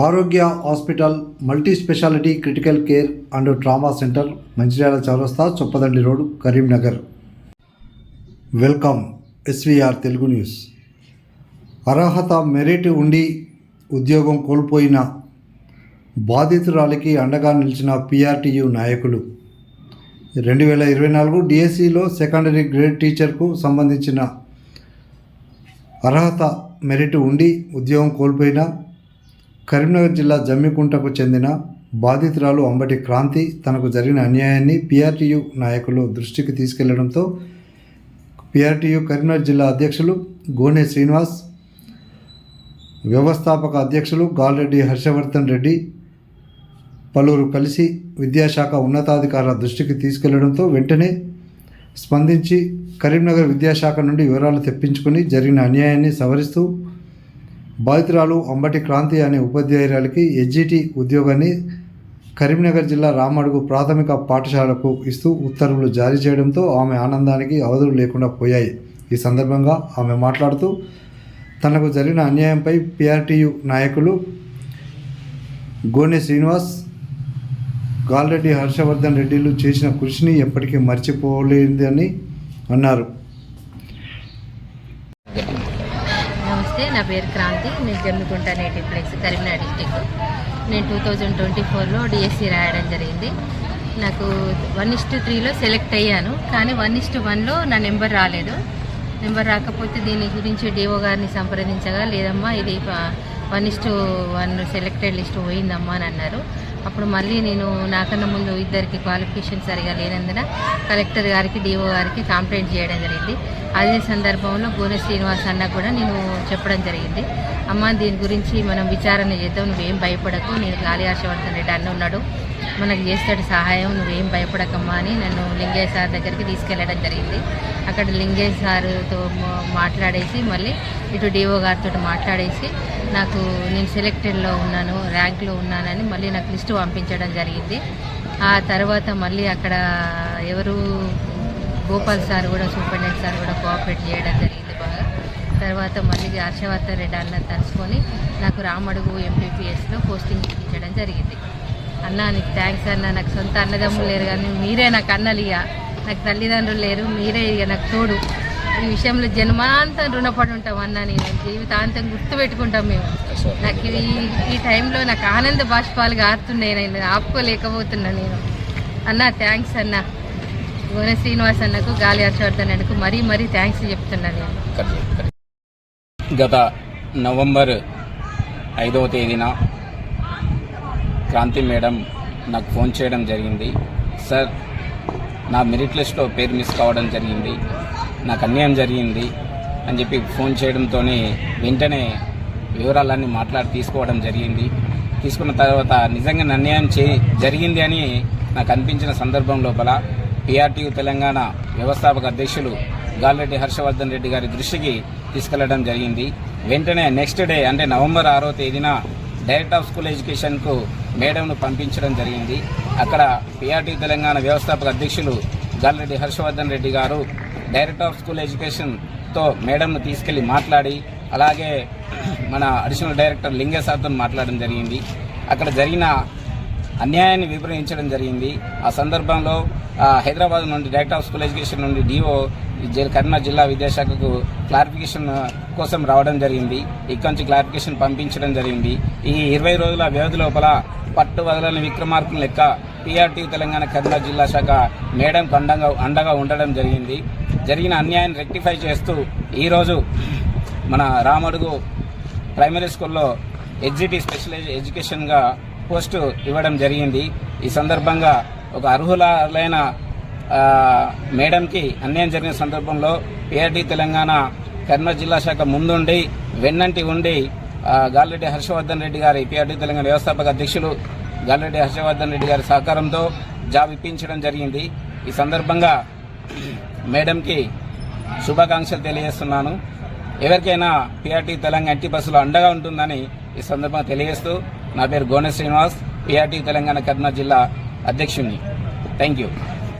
Arogya hospital multi speciality critical care and trauma centre Mancherial చౌరస్తా Choppadandi road Karimnagar. Welcome SVR Telugu news. అర్హత merit ఉండి ఉద్యోగం కోల్పోయిన బాధితురాలికి అండగా నిలిచిన పిఆర్టీయు నాయకులు. రెండు వేల ఇరవై నాలుగు డిఎస్సిలో సెకండరీ గ్రేడ్ టీచర్కు సంబంధించిన అర్హత మెరిట్ ఉండి ఉద్యోగం కోల్పోయిన కరీంనగర్ జిల్లా జమ్మికుంటకు చెందిన బాధితురాలు అంబటి క్రాంతి తనకు జరిగిన అన్యాయాన్ని పిఆర్టీయు నాయకులు దృష్టికి తీసుకెళ్ళడంతో పిఆర్టీయు కరీంనగర్ జిల్లా అధ్యక్షులు గోనె శ్రీనివాస్ వ్యవస్థాపక అధ్యక్షులు గాల్రెడ్డి హర్షవర్ధన్ రెడ్డి పలువురు కలిసి విద్యాశాఖ ఉన్నతాధికారుల దృష్టికి తీసుకెళ్ళడంతో వెంటనే స్పందించి కరీంనగర్ విద్యాశాఖ నుండి వివరాలు తెప్పించుకుని జరిగిన అన్యాయాన్ని సవరిస్తూ బాధితురాలు అంబటి క్రాంతి అనే ఉపాధ్యాయురాలికి ఎస్జిటి ఉద్యోగాన్ని కరీంనగర్ జిల్లా రామడుగు ప్రాథమిక పాఠశాలకు ఇస్తూ ఉత్తర్వులు జారీ చేయడంతో ఆమె ఆనందానికి అవధులు లేకుండా పోయాయి. ఈ సందర్భంగా ఆమె మాట్లాడుతూ తనకు జరిగిన అన్యాయంపై పిఆర్టీయు నాయకులు గోనె శ్రీనివాస్ గాల్రెడ్డి హర్షవర్ధన్ రెడ్డిలు చేసిన కృషిని ఎప్పటికీ మర్చిపోలేదని అన్నారు. నా పేరు క్రాంతి. నేను Jammikunta native place Karimnagar district నేను టూ థౌజండ్ ట్వంటీ ఫోర్లో డిఎస్సి రాయడం జరిగింది. నాకు వన్ ఇస్టు త్రీలో సెలెక్ట్ అయ్యాను కానీ వన్ ఇస్టు వన్లో నా నెంబర్ రాలేదు. నెంబర్ రాకపోతే దీని గురించి డిఓ గారిని సంప్రదించగా లేదమ్మా ఇది one is to one selected list పోయిందమ్మా అని అన్నారు. అప్పుడు మళ్ళీ నేను నాకన్నా ముందు ఇద్దరికి క్వాలిఫికేషన్ సరిగా లేనందున కలెక్టర్ గారికి డిఓ గారికి కంప్లైంట్ చేయడం జరిగింది. అదే సందర్భంలో గోనె శ్రీనివాస్ అన్న కూడా నేను చెప్పడం జరిగింది. అమ్మ దీని గురించి మనం విచారణ చేద్దాం నువ్వేం భయపడకు నేను గాలి హర్షవర్ధన్ రెడ్డి అన్న ఉన్నాడు. మనకు చేస్తాడు సహాయం నువ్వేం భయపడకమ్మా అని నన్ను లింగయ్య సార్ దగ్గరికి తీసుకెళ్ళడం జరిగింది. అక్కడ లింగయ్య సార్తో మాట్లాడేసి మళ్ళీ ఇటు డిఓ గారితో మాట్లాడేసి నాకు నేను సెలెక్టెడ్లో ఉన్నాను ర్యాంక్లో ఉన్నానని మళ్ళీ నాకు లిస్టు పంపించడం జరిగింది. ఆ తర్వాత మళ్ళీ అక్కడ ఎవరు గోపాల్ సార్ కూడా సూపరింటెండెంట్ సార్ కూడా కోఆపరేట్ చేయడం జరిగింది బాగా. తర్వాత మళ్ళీ హర్షవర్ధన్ రెడ్డి అన్న తలుచుకొని నాకు రామడుగు ఎంపీపీఎస్లో పోస్టింగ్ ఇప్పించడం జరిగింది. అన్న నీకు థ్యాంక్స్ అన్న నాకు సొంత అన్నదమ్ములు లేరు కానీ మీరే నాకు అన్నలు ఇక నాకు తల్లిదండ్రులు లేరు మీరే ఇక నాకు తోడు. ఈ విషయంలో జన్మాంతం రుణపడి ఉంటాం అన్న నేను జీవితాంతం గుర్తుపెట్టుకుంటాం మేము. నాకు ఈ ఈ టైంలో నాకు ఆనంద బాష్పాలు గారుతున్నాయి నేను ఆపుకోలేకపోతున్నా నేను. అన్న థ్యాంక్స్ అన్న. గోనె శ్రీనివాస్ అన్నకు గాలి హర్షవర్ధన్ అన్నకు మరీ మరీ థ్యాంక్స్ చెప్తున్నా నేను. గత నవంబర్ ఐదవ తేదీన క్రాంతి మేడం నాకు ఫోన్ చేయడం జరిగింది. సార్ నా మెరిట్ లిస్ట్లో పేరు మిస్ కావడం జరిగింది. నాకు అన్యాయం జరిగింది అని చెప్పి ఫోన్ చేయడంతో వెంటనే వివరాలన్నీ మాట్లాడి తీసుకోవడం జరిగింది. తీసుకున్న తర్వాత నిజంగా అన్యాయం చే జరిగింది అని నాకు అనిపించిన సందర్భం లోపల పిఆర్టీయు తెలంగాణ వ్యవస్థాపక అధ్యక్షులు గాలిరెడ్డి హర్షవర్ధన్ రెడ్డి గారి దృష్టికి తీసుకెళ్ళడం జరిగింది. వెంటనే నెక్స్ట్ డే అంటే నవంబర్ ఆరో తేదీన డైరెక్టర్ ఆఫ్ స్కూల్ ఎడ్యుకేషన్కు మేడంను పంపించడం జరిగింది. అక్కడ పిఆర్టీ తెలంగాణ వ్యవస్థాపక అధ్యక్షులు Galireddy Harshavardhan Reddy garu director of school ఎడ్యుకేషన్తో మేడంను తీసుకెళ్ళి మాట్లాడి అలాగే మన అడిషనల్ డైరెక్టర్ లింగే మాట్లాడడం జరిగింది. అక్కడ జరిగిన అన్యాయాన్ని వివరించడం జరిగింది. ఆ సందర్భంలో హైదరాబాద్ నుండి డైరెక్టర్ ఆఫ్ స్కూల్ ఎడ్యుకేషన్ నుండి డిఓ కరీంనగర్ జిల్లా విద్యాశాఖకు క్లారిఫికేషన్ కోసం రావడం జరిగింది. ఇక్కడి నుంచి క్లారిఫికేషన్ పంపించడం జరిగింది. ఈ ఇరవై రోజుల వ్యవధి లోపల పట్టు వదలని విక్రమార్కుల లెక్క పిఆర్టీ తెలంగాణ కర్నూలు జిల్లా శాఖ మేడంకు అండగా అండగా ఉండడం జరిగింది. జరిగిన అన్యాయాన్ని రెక్టిఫై చేస్తూ ఈరోజు మన రామడుగు ప్రైమరీ స్కూల్లో ఎగ్జిటి స్పెషల్ ఎడ్యుకేషన్గా పోస్టు ఇవ్వడం జరిగింది. ఈ సందర్భంగా ఒక అర్హులైన మేడంకి అన్యాయం జరిగిన సందర్భంలో పిఆర్టీ తెలంగాణ కర్నూలు జిల్లా శాఖ ముందుండి వెన్నంటి ఉండి గాలిరెడ్డి హర్షవర్ధన్ రెడ్డి గారి పిఆర్టీ తెలంగాణ వ్యవస్థాపక అధ్యక్షులు గాలిరెడ్డి హర్షవర్ధన్ రెడ్డి గారి సహకారంతో జాబ్ ఇప్పించడం జరిగింది. ఈ సందర్భంగా మేడంకి శుభాకాంక్షలు తెలియజేస్తున్నాను. ఎవరికైనా పిఆర్టీ తెలంగాణ ఎట్టి బస్సులో అండగా ఉంటుందని ఈ సందర్భంగా తెలియజేస్తూ నా పేరు గోనె శ్రీనివాస్ పిఆర్టీ తెలంగాణ కర్నూలు జిల్లా అధ్యక్షుడిని థ్యాంక్ యూ